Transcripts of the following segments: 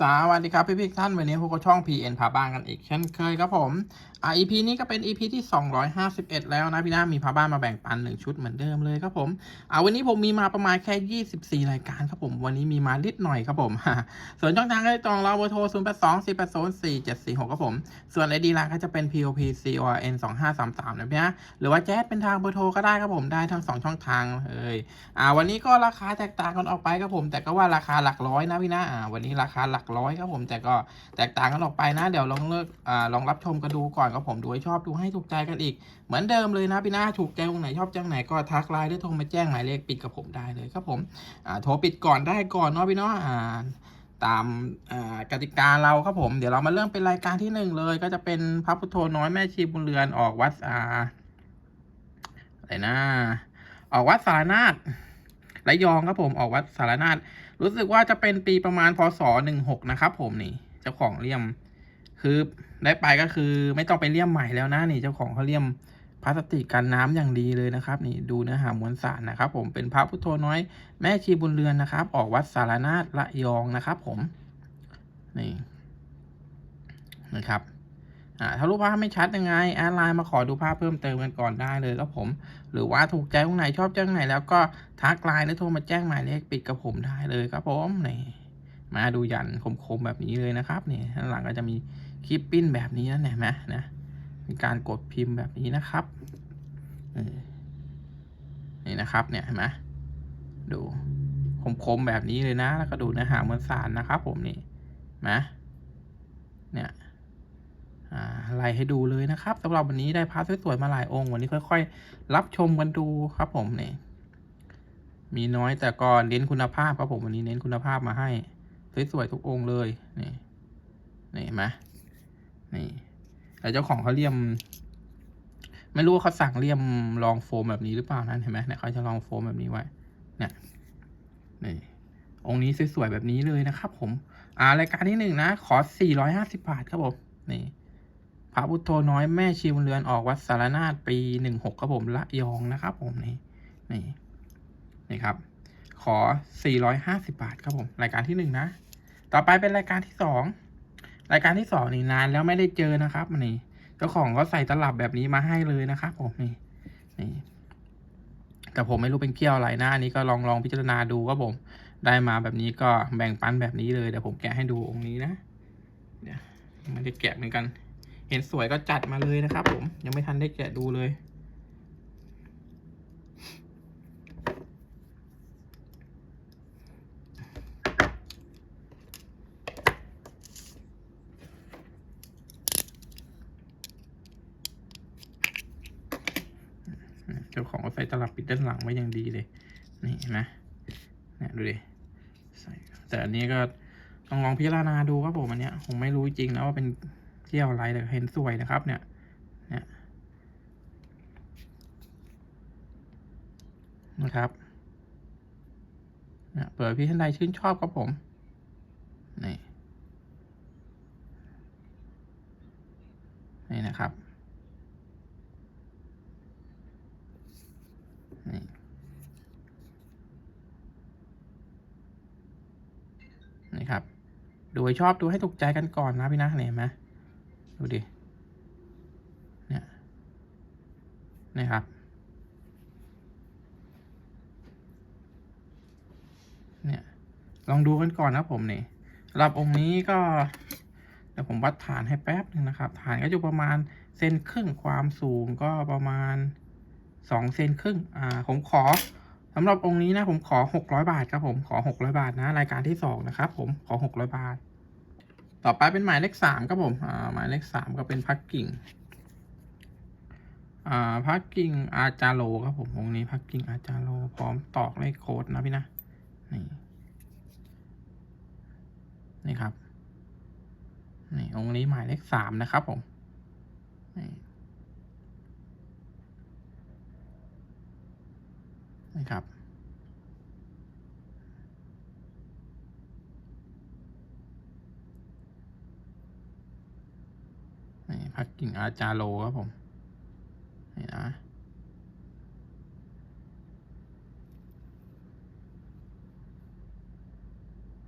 สวัสดีครับพี่พี่ท่านวันนี้พวกเราช่อง PN พาบ้านกันอีกเช่นเคยครับผมอ่า EP นี้ก็เป็น EP ที่ 251 แล้วนะพี่น้ามีพาบ้านมาแบ่งปันหนึ่งชุดเหมือนเดิมเลยครับผมอ่าวันนี้ผมมีมาประมาณแค่ 24 รายการครับผม วันนี้มีมานิดหน่อยครับผม ส่วนช่องทางก็จองเราเบอร์โทร 0 8 2 4 8 0 4 7 4 6ครับผม ส่วน ID ไลน์ก็จะเป็น POP CON 2533นะพี่นะหรือว่าแจ๊ดเป็นทางเบอร์โทรก็ได้ครับผมได้ทั้งสองช่องทางเลยอ่าวันนี้ก็ราคาแตกต่างกันออกไปครับผม แต่ก็ว่าราคาหลักร้อยนะพี่นะอ่าวันนี้ราคาหลักร้อยครับผมแต่ก็แตกต่างกันออกไปนะ เดี๋ยวลองเลือกอ่าลองรับชมกันดูก่อนครับผมดูให้ชอบดูให้ถูกใจกันอีก เหมือนเดิมเลยนะพี่นะถูกใจตรงไหนชอบจังไหนก็ทักไลน์หรือโทรมาแจ้งหมายเลขปิดกับผมได้เลยครับผมอ่าโทรปิดก่อนได้ก่อนเนาะพี่เนาะอ่าตามกติกาเราครับผมเดี๋ยวเรามาเริ่มเป็นรายการที่หนึ่งเลย ก็จะเป็นพระพุทโธน้อยแม่ชีบุญเรือนออกวัดอาอะไรนะ ออกวัดสารนาฏระยองครับผมออกวัดสารนาฏ รู้สึกว่าจะเป็นปีประมาณพศหนึ่งหกนะครับ ผมนี่เจ้าของเลี่ยม คือได้ไปก็คือไม่ต้องไปเลี่ยมใหม่แล้วนะนี่เจ้าของเขาเลี่ยมพลาสติกกันน้ำอย่างดีเลยนะครับ นี่ดูเนื้อหามวลสารนะครับ ผมเป็นพระพุทโธน้อยแม่ชีบุญเรือนนะครับ ออกวัดสารนาฏระยองนะครับ ผมนี่นะครับ อ่าถ้ารูปภาพไม่ชัดยังไงแอดไลน์มาขอดูภาพเพิ่มเติมกันก่อนได้เลยครับผม หรือว่าถูกใจตรงไหนชอบจังไหน แล้วก็ทักไลน์หรือโทรมาแจ้งหมายเลขปิดกับผมได้เลยครับผมนี่มาดูยันคมๆแบบนี้เลยนะครับนี่ข้างหลังก็จะมีคลิปปิ้นแบบนี้นะเห็นไหมนะมีการกดพิมพ์แบบนี้นะครับนี่นะครับเนี่ยเห็นไหมดูคมๆแบบนี้เลยนะ แล้วก็ดูเนื้อหามวลสารนะครับ ผมนี่นะเนี่ย ไล่ให้ดูเลยนะครับสำหรับวันนี้ได้พาร์ตสวยๆมาหลายองค์ วันนี้ค่อย ๆ รับชมกันดูครับผมนี่มีน้อยแต่ก็เน้นคุณภาพครับผมวันนี้เน้นคุณภาพมาให้ สวยๆทุกองค์เลยนี่นี่เห็นไหมนี่แต่เจ้าของเขาเลี่ยม ไม่รู้ว่าเขาสั่งเลี่ยมลองโฟมแบบนี้หรือเปล่านั้นเห็นไหมเนี่ยเขาจะลองโฟมแบบนี้ไว้เนี่ยนี่องค์นี้สวยๆแบบนี้เลยนะครับ ผม อ่ารายการที่หนึ่งนะ ขอ 450 บาทครับผมนี่ พระพุทโธน้อยแม่ชีบุญเรือนออกวัดสารนาฏปี16ครับผมละยองนะครับ ผมนี่นี่นี่ครับ ขอ450บาทครับผมรายการที่หนึ่งนะต่อไปเป็นรายการที่สองรายการที่สองนี่นานแล้วไม่ได้เจอนะครับนี่เจ้าของก็ใส่ตลับแบบนี้มาให้เลยนะครับผมนี่นี่แต่ผมไม่รู้เป็นเกี้ยวอะไรนะอันนี้ก็ลองลองพิจารณาดูครับผม ได้มาแบบนี้ก็แบ่งปันแบบนี้เลยเดี๋ยวผมแกะให้ดูองค์นี้นะเดี๋ยวไม่ได้แกะเหมือนกัน เห็นสวยก็จัดมาเลยนะครับผมยังไม่ทันได้แกะดูเลย เจ้าของก็ใส่ตลับปิดด้านหลังไว้อย่างดีเลย นี่เห็นไหมเนี่ยดูดิใส่แต่อันนี้ก็ต้องลองพิจารณาดูครับผมอันเนี้ยผมไม่รู้จริงนะว่าเป็น เกี่ยวอะไรเห็นสวยนะครับเนี่ยเนี่ยนะครับเนี่ยเปิดพี่ท่านใดชื่นชอบครับผมนี่นี่นะครับนี่นี่ครับดูให้ชอบดูให้ถูกใจกันก่อนนะพี่นะเห็นไหม ดูดิ เนี่ยนี่ครับ เนี่ย ลองดูกันก่อนนะผมนี่สำหรับองค์นี้ก็เดี๋ยวผมวัดฐานให้แป๊บนึงนะครับ ฐานก็อยู่ประมาณเซนครึ่งความสูงก็ประมาณสองเซนครึ่ง อ่า ผมขอสำหรับองค์นี้นะผมขอหกร้อยบาทครับผมขอหกร้อยบาทนะ รายการที่สองนะครับผมขอหกร้อยบาท ต่อไปเป็นหมายเลขสามครับผมหมายเลขสามก็เป็นพักกิ่งพักกิ่งอาจาโลครับผมองนี้พักกิ่งอาจาโลพร้อมตอกเลขโค้ดนะพี่นะนี่นี่ครับนี่องค์นี้หมายเลขสามนะครับผมนี่นี่ครับ นี่ พักกิ่งอาจาโลครับผมนี่นะ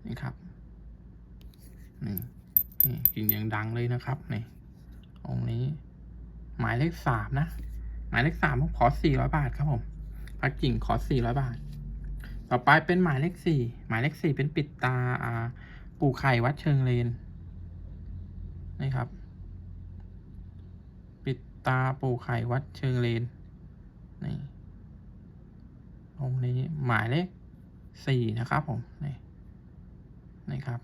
นี่ครับนี่นี่กิ่งยังดังเลยนะครับนี่องนี้ หมายเลขสามนะ หมายเลขสามผมขอสี่ร้อยบาทครับผมพักกิ่งขอสี่ร้อยบาท ต่อไปเป็นหมายเลขสี่หมายเลขสี่เป็นปิดตาอ่าปู่ไข่วัดเชิงเลนนี่ครับ ตาปู่ไข่วัดเชิงเลนนี่องค์นี้หมายเลขสี่นะครับผมนี่นี่ครับ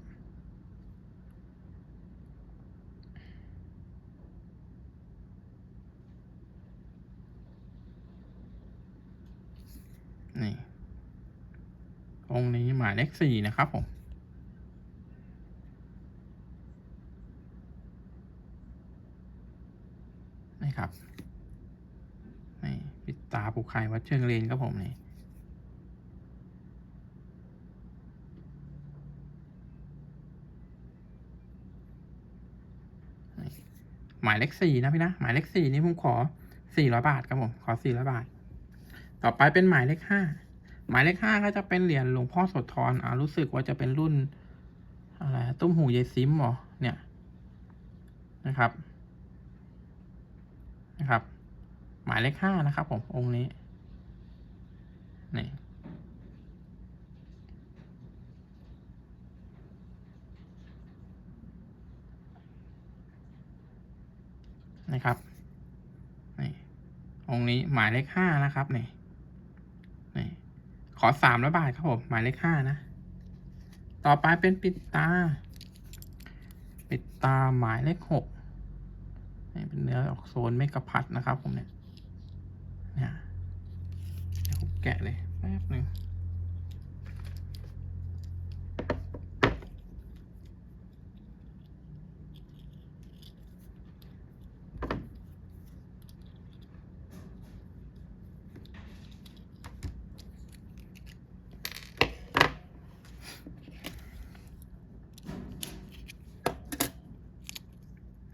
นี่องค์นี้หมายเลขสี่นะครับผม นี่ครับ นี่ปิด ตาปูไข่วัดเชิงเลนครับผมนี่หมายเลขสี่นะพี่นะ หมายเลขสี่นี่ผมขอสี่ร้อยบาทครับผม ขอสี่ร้อยบาท ต่อไปเป็นหมายเลขห้าหมายเลขห้าก็จะเป็นเหรียญหลวงพ่อสธรอ่ารู้สึกว่าจะเป็นรุ่นอะไรตุ้มหูยายซิมหรอเนี่ยนะครับ นะครับ หมายเลขห้านะครับผมองค์นี้ นี่นะครับนี่องค์นี้หมายเลขห้านะครับนี่นี่ขอสามร้อยบาทครับผมหมายเลขห้านะ ต่อไปเป็นปิดตา ปิดตาหมายเลขหกนี่เป็นเนื้อออกโซนไม่กระพัดนะครับผมเนี่ยเนี่ย แกะเลยแป๊บหนึ่ง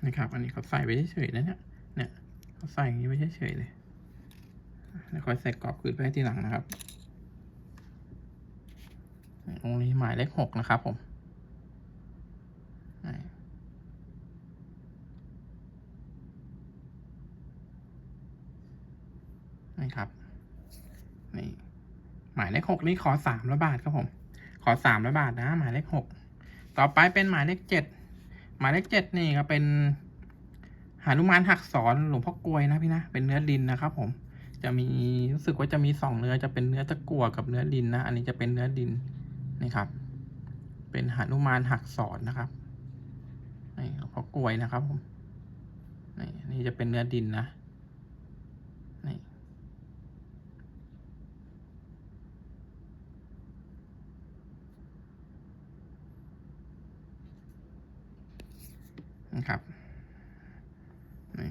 นะครับ อันนี้เขาใส่ไว้เฉยๆนะเนี่ย เนี่ยเขาใส่อย่างนี้ไว้เฉยๆเลย ค่อยใส่กรอบคืนไปให้ทีหลังนะครับองนี้หมายเลขหกนะครับผมนี่ครับ นี่ หมายเลขหกนี่ขอสามร้อยบาทครับผม ขอสามร้อยบาทนะ หมายเลขหก ต่อไปเป็นหมายเลขเจ็ด หมายเลขเจ็ดนี่ก็เป็นหานุมานหักสอนหลวงพ่อกลวยนะพี่นะ เป็นเนื้อดินนะครับผม จะมีรู้สึกว่าจะมีสองเนื้อจะเป็นเนื้อตะกั่วกับเนื้อดินนะ อันนี้จะเป็นเนื้อดินนี่ครับ เป็นหานุมานหักสอนนะครับนี่พอกลวยนะครับผมนี่นี่จะเป็นเนื้อดินนะนี่นะครับนี่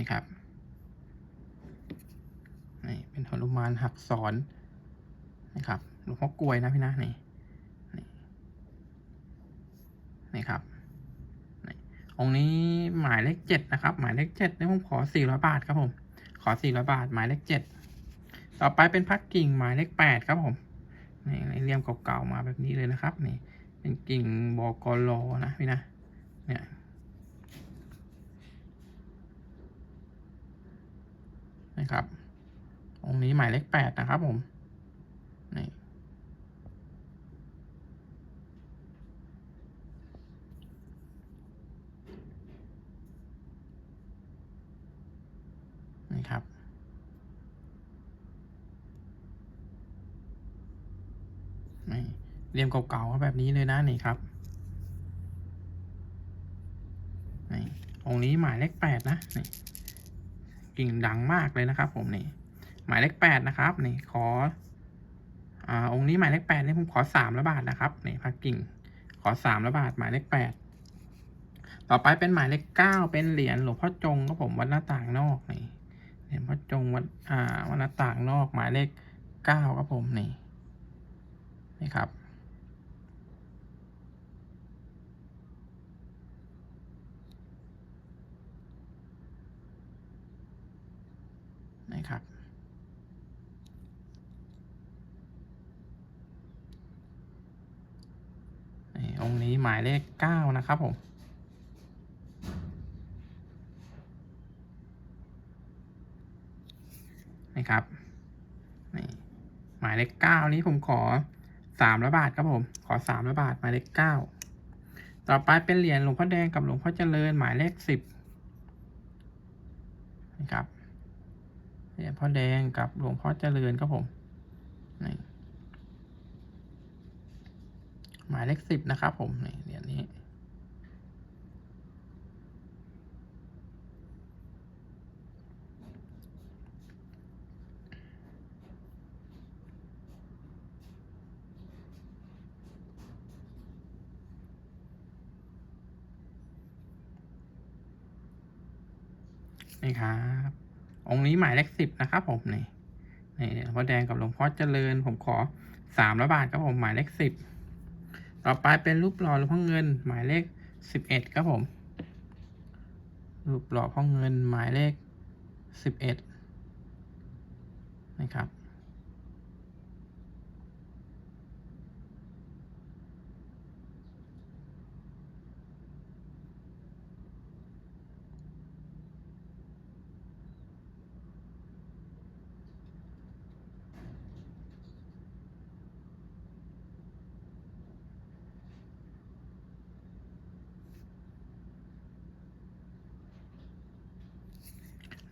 นี่ครับนี่เป็นหนุมานหักสอนนะครับหลวงพ่อกลวยนะพี่นะนี่นี่นี่ครับองค์นี้หมายเลขเจ็ดนะครับ หมายเลขเจ็ดนี่ผมขอสี่ร้อยบาทครับผม ขอสี่ร้อยบาท หมายเลขเจ็ดต่อไปเป็นพักกิ่งหมายเลขแปดครับผมนี่เรียมเก่าๆมาแบบนี้เลยนะครับ นี่ เป็นกิ่งบกลนะพี่นะเนี่ย นะครับ องค์นี้หมายเลขแปดนะครับผมนี่นี่ครับนี่เรียมเก่าๆแบบนี้เลยนะนี่ครับนี่องค์นี้หมายเลขแปดนะนี่ กิ่งดังมากเลยนะครับ ผมนี่หมายเลขแปดนะครับนี่ขออ่าองค์นี้หมายเลขแปดนี่ผมขอสามละบาทนะครับนี่พักกิ่งขอสามละบาทหมายเลขแปดต่อไปเป็นหมายเลขเก้าเป็นเหรียญหลวงพ่อจงครับผมวัดหน้าต่างนอกนี่เหรียญพ่อจงวัดอ่าวัดหน้าต่างนอก หมายเลขเก้าครับผมนี่นี่ครับ นะครับนี่องค์นี้หมายเลขเก้านะครับผมนะครับนี่หมายเลขเก้านี้ผมขอสามร้อยบาทครับผม ขอสามร้อยบาทหมายเลขเก้าต่อไปเป็นเหรียญหลวงพ่อแดงกับหลวงพ่อเจริญหมายเลขสิบนะครับ หรียพ่อแดงกับหลวงพ่อเจริญครับผมนี่หมายเลขสิบนะครับผมนี่เหรียญนี้นี่ครับ องค์นี้หมายเลขสิบนะครับผมนี่นี่หลวงพ่อแดงกับหลวงพ่อเจริญ ผมขอสามร้อยบาทครับผมหมายเลขสิบต่อไปเป็นรูปหล่อหลวงพ่อเงิน หมายเลขสิบเอ็ดครับผม รูปหล่อพ่อเงินหมายเลขสิบเอ็ดนะครับ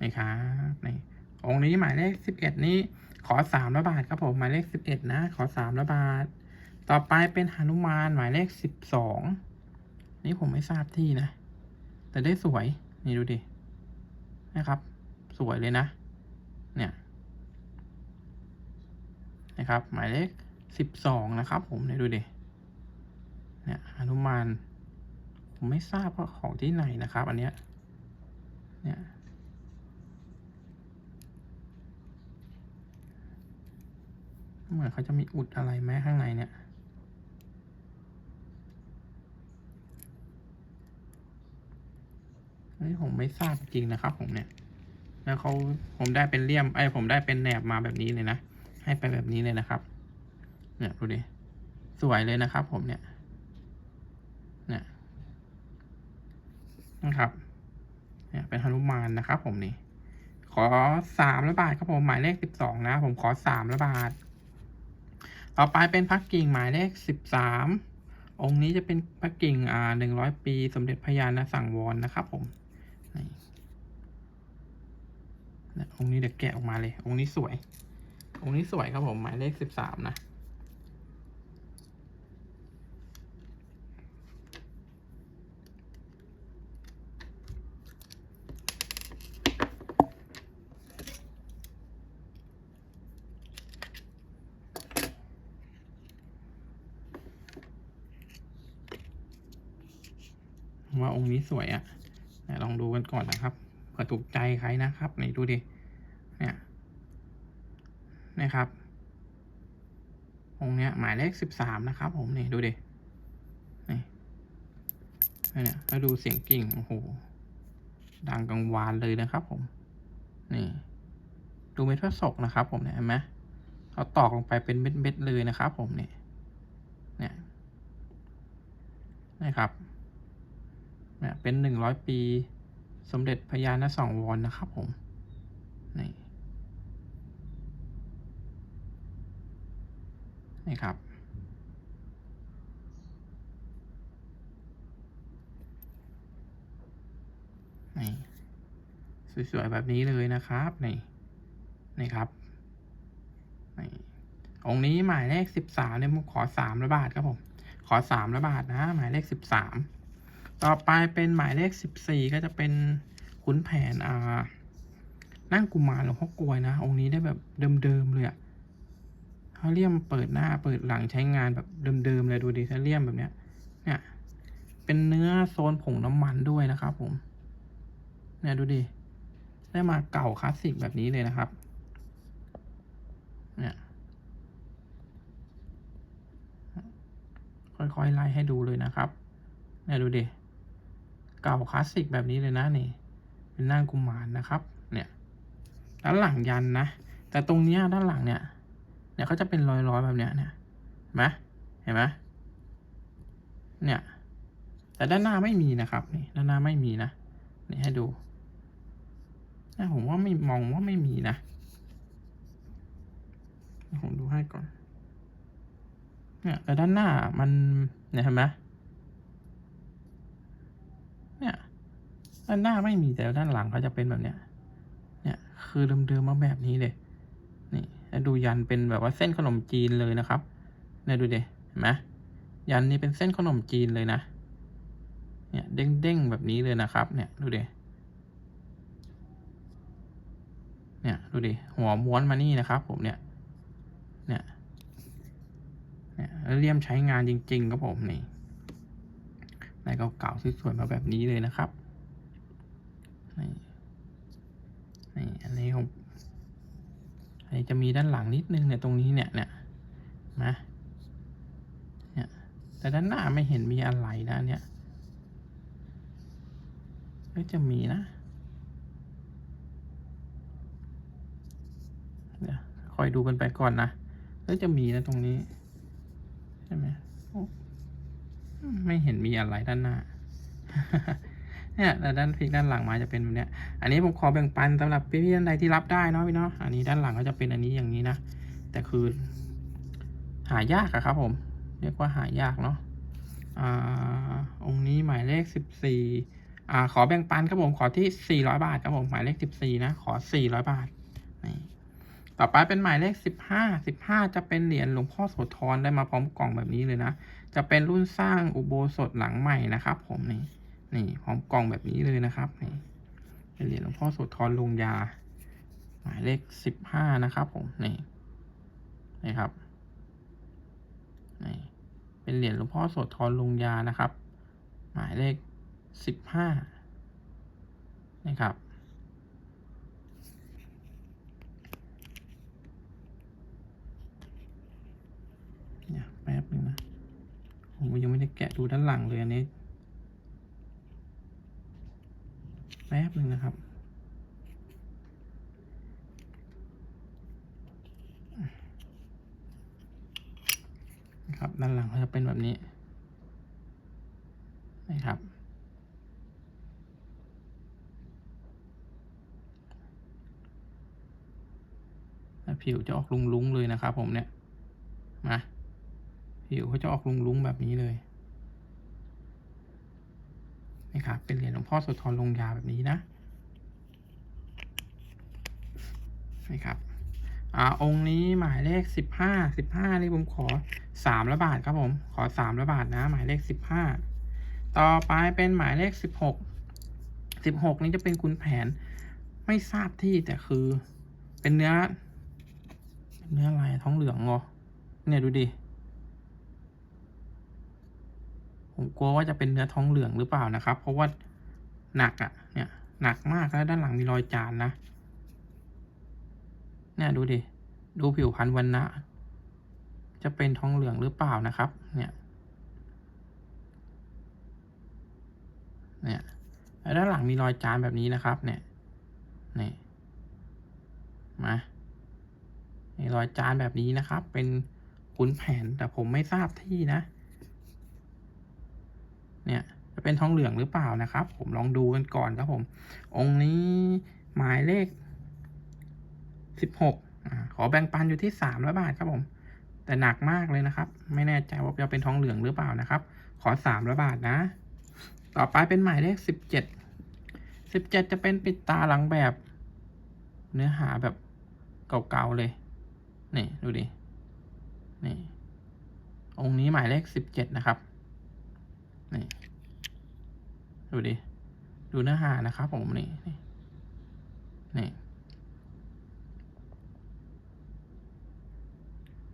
นี่ครับนี่องค์นี้หมายเลขสิบเอ็ดนี้ ขอสามร้อยบาทครับผมหมายเลขสิบเอ็ดนะ ขอสามร้อยบาท ต่อไปเป็นหนุมานหมายเลขสิบสองนี่ผมไม่ทราบที่นะ แต่ได้สวยนี่ดูดินะครับ สวยเลยนะ เนี่ยนะครับ หมายเลขสิบสองนะครับ ผมเนี่ยดูดิเนี่ยหนุมานผมไม่ทราบว่าของที่ไหนนะครับ อันเนี้ยเนี่ย เหมือนเขาจะมีอุดอะไรไหมข้างในเนี่ยเฮ้ยผมไม่ทราบจริงนะครับ ผมเนี่ย แล้วเขาผมได้เป็นเลี่ยมไอ้ผมได้เป็นแหนบมาแบบนี้เลยนะ ให้ไปแบบนี้เลยนะครับ เนี่ยดูดิ สวยเลยนะครับ ผมเนี่ย เนี่ยนะครับ เนี่ยเป็นฮนุมานนะครับ ผมนี่ ขอสามร้อยบาทครับผมหมายเลขสิบสองนะ ผมขอสามร้อยบาท ต่อไปเป็นพักกิ่งหมายเลขสิบสามองค์นี้จะเป็นพักกิ่งอ่าหนึ่งร้อยปี สมเด็จพระยาณสังวรนะครับผมองค์นี้เดี๋ยวแกะออกมาเลย องค์นี้สวย องค์นี้สวยครับผม หมายเลขสิบสามนะ นี้สวยอะ่ะลองดูกันก่อนนะครับเผื่อถูกใจใครนะครับนี่ดูดิเนี่ยนะครับองเนี้ยหมายเลขสิบสามนะครับ ผมนี่ดูดินี่เนี่ยแล้วดูเสียงกิ่งโอ้โหดังกังวานเลยนะครับ ผม นี่ ดูเม็ดพระศกนะครับ ผมเนี่ยเห็นไหมเขาตอกลงไปเป็นเม็ดๆเลยนะครับ ผมเนี่ยเนี่ยนะครับ เนี่ยเป็นหนึ่งร้อยปี สมเด็จพญาณสองวรนนะครับผม นี่ นี่ครับ นี่ สวย ๆ แบบนี้เลยนะครับ นี่ นี่ครับ นี่องค์นี้หมายเลขสิบสามเนี่ยผมขอสามร้อยบาทครับผม ขอสามร้อยบาทนะ หมายเลขสิบสาม ต่อไปเป็นหมายเลขสิบสี่ก็จะเป็นขุนแผนอ่านั่งกุมารหลวงพ่อกลวยนะ องค์นี้ได้แบบเดิมๆเลยอะเขาเลี่ยมเปิดหน้าเปิดหลังใช้งานแบบเดิมๆเลยดูดิเขาเลี่ยมแบบเนี้ย เนี่ย เป็นเนื้อโซนผงน้ำมันด้วยนะครับ ผม เนี่ยดูดิได้มาเก่าคลาสสิกแบบนี้เลยนะครับ เนี่ย ค่อยๆไล่ให้ดูเลยนะครับ เนี่ยดูดิ เก่าคลาสสิกแบบนี้เลยนะนี่เป็นนั่งกุมารนะครับ เนี่ยด้านหลังยันนะ แต่ตรงเนี้ยด้านหลังเนี่ย เนี่ยเขาจะเป็นรอยๆแบบเนี้ยเนี่ยเห็นไหมเห็นไหมเนี่ย แต่ด้านหน้าไม่มีนะครับนี่ด้านหน้าไม่มีนะนี่ให้ดูนะผมว่าไม่มองว่าไม่มีนะผมดูให้ก่อนเนี่ยแต่ด้านหน้ามันเนี่ยเห็นไหม เนี่ยด้านหน้าไม่มีแต่ด้านหลังเขาจะเป็นแบบเนี้ย เนี่ยคือเดิมๆมาแบบนี้เลยนี่แล้วดูยันเป็นแบบว่าเส้นขนมจีนเลยนะครับเนี่ยดูดิเห็นไหมยันนี่เป็นเส้นขนมจีนเลยนะ เนี่ยเด้งๆแบบนี้เลยนะครับ เนี่ยดูดิเนี่ยดูดิหัวม้วนมานี่นะครับ ผมเนี่ย เนี่ยเนี่ยเลี่ยมใช้งานจริง ๆ ครับผมนี่ ลายเก่าๆสวยๆมาแบบนี้เลยนะครับนี่นี่อันนี้ของอันนี้จะมีด้านหลังนิดนึงเนี่ยตรงนี้เนี่ยเนี่ยนะเนี่ยแต่ด้านหน้าไม่เห็นมีอะไรนะเนี่ยก็จะมีนะเดี๋ยวคอยดูกันไปก่อนนะแล้วจะมีนะตรงนี้ ใช่ไหมโอ้ ไม่เห็นมีอะไรด้านหน้า เนี่ยแต่ด้านพลิกด้านหลังมาจะเป็นแบบเนี้ย อันนี้ผมขอแบ่งปันสำหรับพี่ๆท่านใดที่รับได้เนาะพี่เนาะ อันนี้ด้านหลังก็จะเป็นอันนี้อย่างนี้นะ แต่คือ หายากอะครับ ผม เรียกว่าหายากเนาะ อ่า องค์นี้หมายเลขสิบสี่อ่า ขอแบ่งปันครับผม ขอที่สี่ร้อยบาทครับผม หมายเลขสิบสี่นะ ขอสี่ร้อยบาท นี่ต่อไปเป็นหมายเลขสิบห้า สิบห้าจะเป็นเหรียญหลวงพ่อโสธรได้มาพร้อมกล่องแบบนี้เลยนะ จะเป็นรุ่นสร้างอุโบสถหลังใหม่นะครับ ผมนี่นี่พร้อมกล่องแบบนี้เลยนะครับนี่เป็นเหรียญหลวงพ่อโสธรลงยา หมายเลขสิบห้านะครับ ผมนี่นี่ครับนี่เป็นเหรียญหลวงพ่อโสธรลงยานะครับ หมายเลขสิบห้านี่ครับเนี่ยแป๊บหนึงนะ ผมยังไม่ได้แกะดูด้านหลังเลยอันนี้ แป๊บหนึ่งนะครับ นะครับด้านหลังก็จะเป็นแบบนี้นะครับผิวจะออกลุงๆเลยนะครับผมเนี่ย ผิวเขาจะออกลุงๆแบบนี้เลยนี่ครับเป็นเหรียญหลวงพ่อโสธรลงยาแบบนี้นะนี่ครับอ่าองค์นี้หมายเลขสิบห้าสิบห้านี่ผมขอสามละบาทครับผมขอสามละบาทนะ หมายเลขสิบห้าต่อไปเป็นหมายเลขสิบหกสิบหกนี้จะเป็นคุณแผนไม่ทราบที่แต่คือเป็นเนื้อ เนื้ออะไรท้องเหลืองเหรอเนี่ยดูดิ ผมกลัวว่าจะเป็นเนื้อท้องเหลืองหรือเปล่านะครับ เพราะว่าหนักอะ่ะ เนี่ยหนักมากแล้วด้านหลังมีรอยจานนะเนี่ยดูดิดูผิวพรรณวันนะจะเป็นทองเหลืองหรือเปล่านะครับ เนี่ยเนี่ยแล้วด้านหลังมีรอยจานแบบนี้นะครับ เนี่ยนี่มามีรอยจานแบบนี้นะครับ เป็นขุนแผนแต่ผมไม่ทราบที่นะ เนี่ยจะเป็นทองเหลืองหรือเปล่านะครับ ผมลองดูกันก่อนครับผม องค์นี้หมายเลขสิบหกขอแบ่งปันอยู่ที่สามร้อยบาทครับผม แต่หนักมากเลยนะครับ ไม่แน่ใจว่าจะเป็นทองเหลืองหรือเปล่านะครับ ขอสามร้อยบาทนะ ต่อไปเป็นหมายเลขสิบเจ็ดสิบเจ็ดจะเป็นปิดตาหลังแบบ เนื้อหาแบบเก่าๆเลย นี่ดูดิ นี่ องค์นี้หมายเลขสิบเจ็ดนะครับ นี่ ดูดิ ดูเนื้อหานะครับผมนี่นี่นี่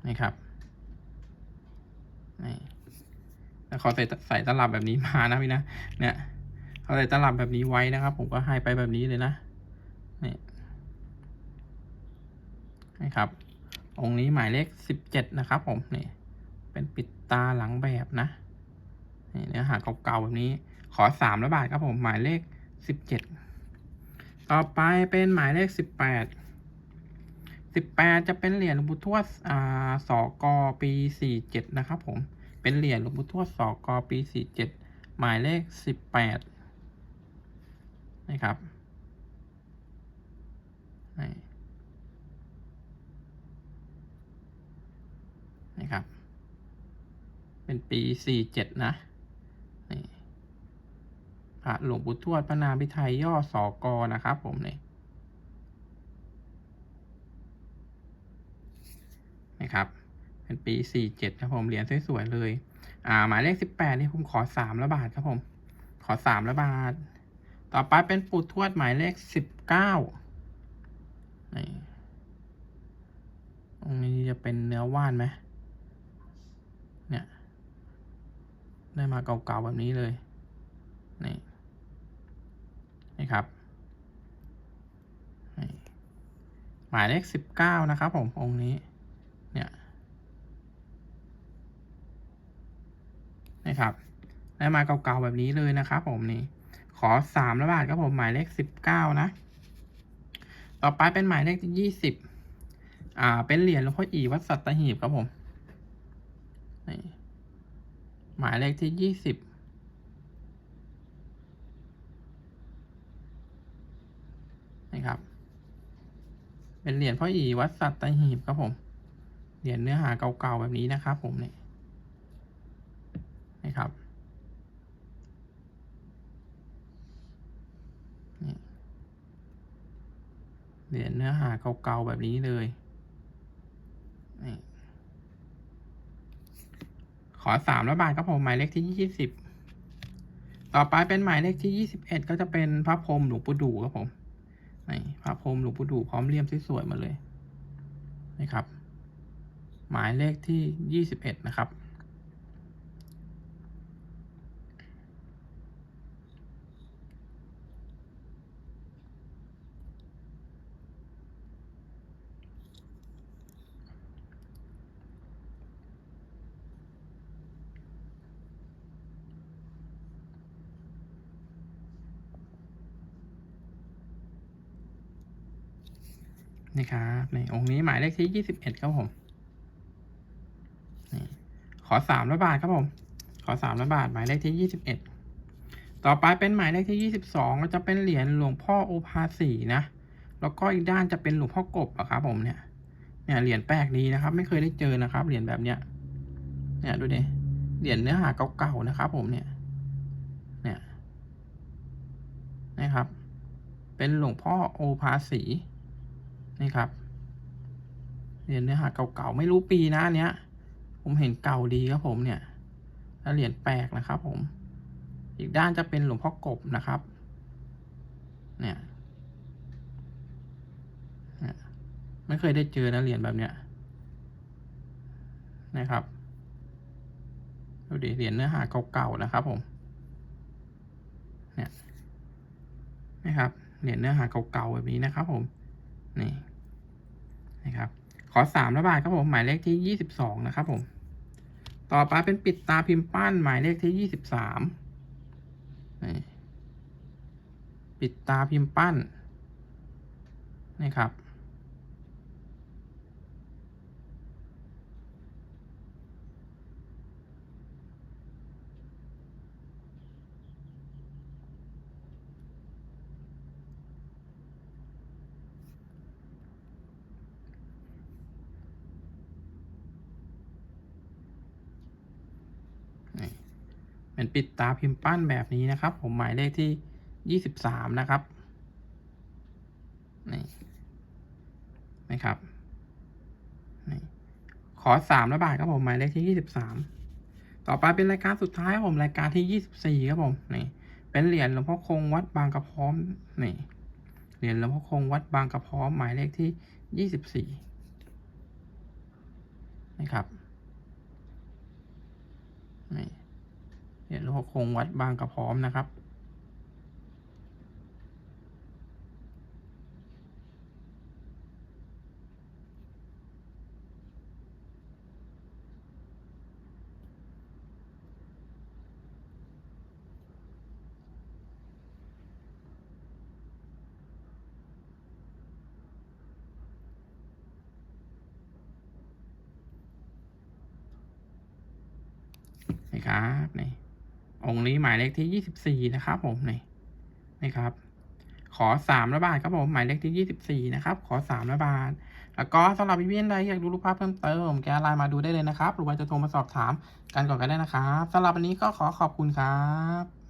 นี่ครับนี่แล้วเขาใส่ใส่ตลับแบบนี้มานะพี่นะ เนี่ยเขาใส่ตลับแบบนี้ไว้นะครับ ผมก็ให้ไปแบบนี้เลยนะนี่นี่ครับ องค์นี้หมายเลขสิบเจ็ดนะครับ ผมนี่เป็นปิดตาหลังแบบนะนี่เนื้อหาเก่าๆแบบนี้ ขอสามร้อยบาทครับผม หมายเลขสิบเจ็ดต่อไปเป็นหมายเลขสิบแปดสิบแปดจะเป็นเหรียญหลวงปู่ทวดอ่าสกปีสี่เจ็ดนะครับผม เป็นเหรียญหลวงปู่ทวดสกปีสี่เจ็ดหมายเลขสิบแปดนะครับนี่นะครับ เป็นปีสี่เจ็ดนะ หลวงปู่ทวดพระนามพิไทยย่อสอกอนะครับผมเนี่ยนะครับเป็นปีสี่เจ็ดครับผมเหรียญสวยๆเลยอ่าหมายเลขสิบแปดนี่ผมขอสามละบาทครับผม ขอสามละบาท ต่อไปเป็นปู่ทวดหมายเลขสิบเก้านี่ตรงนี้จะเป็นเนื้อว่านไหมเนี่ย ได้มาเก่าๆแบบนี้เลย นี่ นี่ครับหมายเลขสิบเก้านะครับผมองค์นี้เนี่ยนะครับได้มาเก่าๆแบบนี้เลยนะครับผมนี่ขอสามละบาทครับผมหมายเลขสิบเก้านะต่อไปเป็นหมายเลขยี่สิบอ่า เป็นเหรียญหลวงพ่ออีวัดสัตหีบครับผมนี่หมายเลขที่ยี่สิบ นะ ครับ เป็นเหรียญพ่ออีวัดสัตหีบครับผม เหรียญเนื้อหาเก่าๆแบบนี้นะครับผมเนี่ยนะครับเหรียญเนื้อหาเก่าๆแบบนี้เลยนี่ขอสามร้อยบาทครับผมหมายเลขที่ยี่สิบต่อไปเป็นหมายเลขที่ยี่สิบเอ็ดก็จะเป็นพระพรหมหลวงปู่ดูครับผม นี่พระพรมหลวงปู่ดูพร้อมเลี่ยมสวยๆมาเลยนะครับ หมายเลขที่ยี่สิบเอ็ดนะครับ นี่ครับในองค์นี้หมายเลขที่ยี่สิบเอ็ดครับผมนี่ขอสามร้อยบาทครับผม ขอสามร้อยบาท หมายเลขที่ยี่สิบเอ็ดต่อไปเป็นหมายเลขที่ยี่สิบสองก็จะเป็นเหรียญหลวงพ่อโอภาสีนะ แล้วก็อีกด้านจะเป็นหลวงพ่อกบอะครับผมเนี่ย เนี่ยเหรียญแปลกดีนะครับ ไม่เคยได้เจอนะครับ เหรียญแบบเนี้ย เนี่ยดูดิ เหรียญเนื้อหาเก่าๆนะครับ ผมเนี่ย เนี่ย นะครับ เป็นหลวงพ่อโอภาสี นี่ครับเหรียญเนื้อหาเก่าๆไม่รู้ปีนะอันเนี้ย ผมเห็นเก่าดีครับผมเนี่ยแล้วเหรียญแปลกนะครับ ผม อีกด้านจะเป็นหลวงพ่อกบนะครับ เนี่ยไม่เคยได้เจอนะเหรียญแบบเนี้ยนะครับดูดิเหรียญเนื้อหาเก่าๆนะครับ ผม เนี่ยนะครับเหรียญเนื้อหาเก่าๆแบบนี้นะครับ ผม นี่นะครับ ขอสามระบาทครับผมหมายเลขที่ยี่สิบสองนะครับผมต่อไปเป็นปิดตาพิมพ์ปั้นหมายเลขที่ยี่สิบสามปิดตาพิมพ์ปั้นนี่ครับ นี่ เป็นปิดตาพิมพ์ปั้นแบบนี้นะครับ ผมหมายเลขที่ยี่สิบสามนะครับนี่นะครับนี่ขอสามระบาทครับผมหมายเลขที่ยี่สิบสามต่อไปเป็นรายการสุดท้ายครับผมรายการที่ยี่สิบสี่ครับผมนี่เป็นเหรียญหลวงพ่อคงวัดบางกระพร้อมนี่เหรียญหลวงพ่อคงวัดบางกระพร้อมหมายเลขที่ยี่สิบสี่นะครับนี่ เนี่ยหลวงพ่อคงวัดบางกระพร้อมนะครับ หมายเลขที่ยี่สิบสี่นะครับผมนี่นี่ครับ ขอสามระบาทครับผมหมายเลขที่ยี่สิบสี่นะครับ ขอสามระบาทแล้วก็สำหรับพี่ๆใดอยากดูรูปภาพเพิ่มเติมแกไลน์มาดูได้เลยนะครับ หรือว่าจะโทรมาสอบถามกันก่อนก็ได้นะครับสำหรับวันนี้ก็ขอขอบคุณครับ